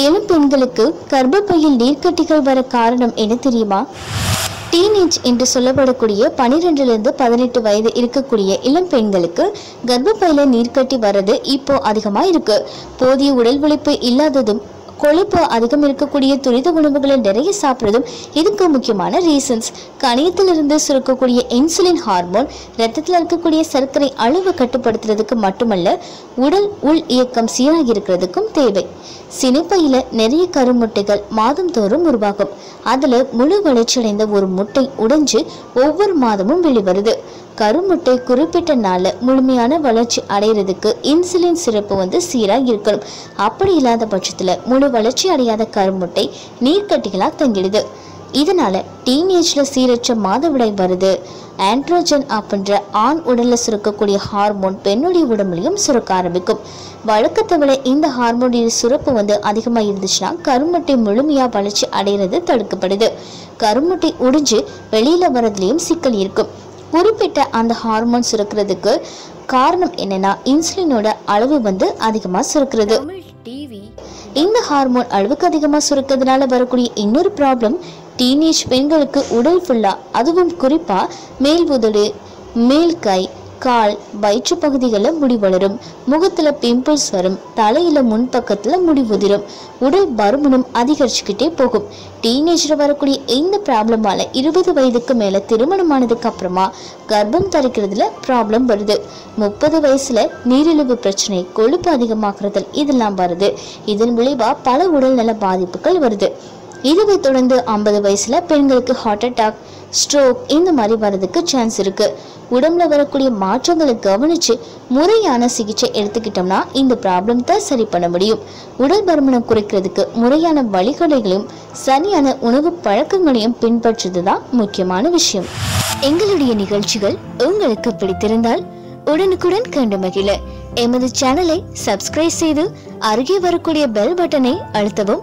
இளம் பெண்களுக்கு கர்ப்பப்பையில் நீர்க்கட்டிகள் வர காரணம் என்ன தெரியுமா? டீனேஜ் என்று சொல்லப்படக்கூடிய பனிரெண்டுலேருந்து பதினெட்டு வயது இருக்கக்கூடிய இளம் பெண்களுக்கு கர்ப்பப்பையில நீர்க்கட்டி வர்றது இப்போ அதிகமா இருக்கு போதிய உடல் உழைப்பு இல்லாததும் கொழுப்பு அதிகம் இருக்கக்கூடிய துரித உணவுகளை நிறைய சாப்பிட்றதும் இதுக்கு முக்கியமான ரீசன்ஸ் கணியத்திலிருந்து சுரக்கக்கூடிய இன்சுலின் ஹார்மோன் ரத்தத்தில் இருக்கக்கூடிய சர்க்கரை அளவு கட்டுப்படுத்துறதுக்கு மட்டுமல்ல உடல் உள் இயக்கம் சீராக இருக்கிறதுக்கும் தேவை. சினைப்பையில நிறைய கருமுட்டைகள் மாதந்தோறும் உருவாகும். அதுல முழு வளர்ச்சியடைந்த ஒரு முட்டை உடைஞ்சு ஒவ்வொரு மாதமும் வெளிவருது. கருமுட்டை குறிப்பிட்ட நாளில் முழுமையான வளர்ச்சி அடைகிறதுக்கு இன்சுலின் சிறப்பு வந்து சீராக இருக்கணும். அப்படி இல்லாத பட்சத்தில் முழு வளர்ச்சி அடையாத கருமுட்டை நீர்க்கட்டிகளாக தங்கிடுது. இதனால் டீனேஜில் சீரற்ற மாதவிடாய் வருது. ஆண்ட்ரோஜன் அப்படின்ற ஆண் உடலில் சுரக்கக்கூடிய ஹார்மோன் பெண்ணுடைய உடம்புலையும் சுரக்க ஆரம்பிக்கும். வழக்கத்தை விட இந்த ஹார்மோனுடைய சுரப்பு வந்து அதிகமாக இருந்துச்சுன்னா கருமுட்டை முழுமையாக வளர்ச்சி அடைகிறது தடுக்கப்படுது. கருமுட்டை உடிஞ்சு வெளியில் வர்றதுலேயும் சிக்கல் இருக்கும். குறிப்பிட்ட அந்த ஹார்மோன் சுரக்கிறதுக்கு காரணம் என்னன்னா இன்சுலினோட அளவு வந்து அதிகமாக சுரக்கிறது. இந்த ஹார்மோன் அளவுக்கு அதிகமாக சுரக்கிறதுனால வரக்கூடிய இன்னொரு ப்ராப்ளம் டீனேஜ் பெண்களுக்கு உடல் ஃபுல்லா அதுவும் குறிப்பா மேல் உதடு மேல் கை கால் வயிற்று பகுதிகளில் முடி வளரும். முகத்துல பிம்பிள்ஸ் வரும். தலையில் முன்பக்கத்துல முடி உதிரும். உடல் பருமனும் அதிகரிச்சுக்கிட்டே போகும். டீனேஜ்ல வரக்கூடிய இந்த ப்ராப்ளமால இருபது வயதுக்கு மேலே திருமணமானதுக்கு அப்புறமா கர்ப்பம் தரிக்கிறதுல ப்ராப்ளம் வருது. முப்பது வயசுல நீரிழிவு பிரச்சனை கொழுப்பு அதிகமாக்குறதல் இதெல்லாம் வருது. இதன் விளைவாக பல உடல்நல பாதிப்புகள் வருது. இதுவை தொடர்ந்து ஐம்பது வயசில் பெண்களுக்கு ஹார்ட் அட்டாக் ஸ்ட்ரோக் இந்த மாதிரி வர்றதுக்கு சான்ஸ் இருக்குது உடம்புல வரக்கூடிய மாற்றங்களை கவனித்து முறையான சிகிச்சை எடுத்துக்கிட்டோம்னா இந்த ப்ராப்ளம் தான் சரி பண்ண முடியும். உடல் பருமனை குறைக்கிறதுக்கு முறையான வழிகளைகளையும் சரியான உணவு பழக்கங்களையும் பின்பற்றுறது தான் முக்கியமான விஷயம். எங்களுடைய நிகழ்ச்சிகள் உங்களுக்கு பிடித்திருந்தால் உடனுக்குடன் கண்டு மகிழ. எமது சேனலை சப்ஸ்கிரைப் செய்து அருகே வரக்கூடிய பெல் பட்டனை அழுத்தவும்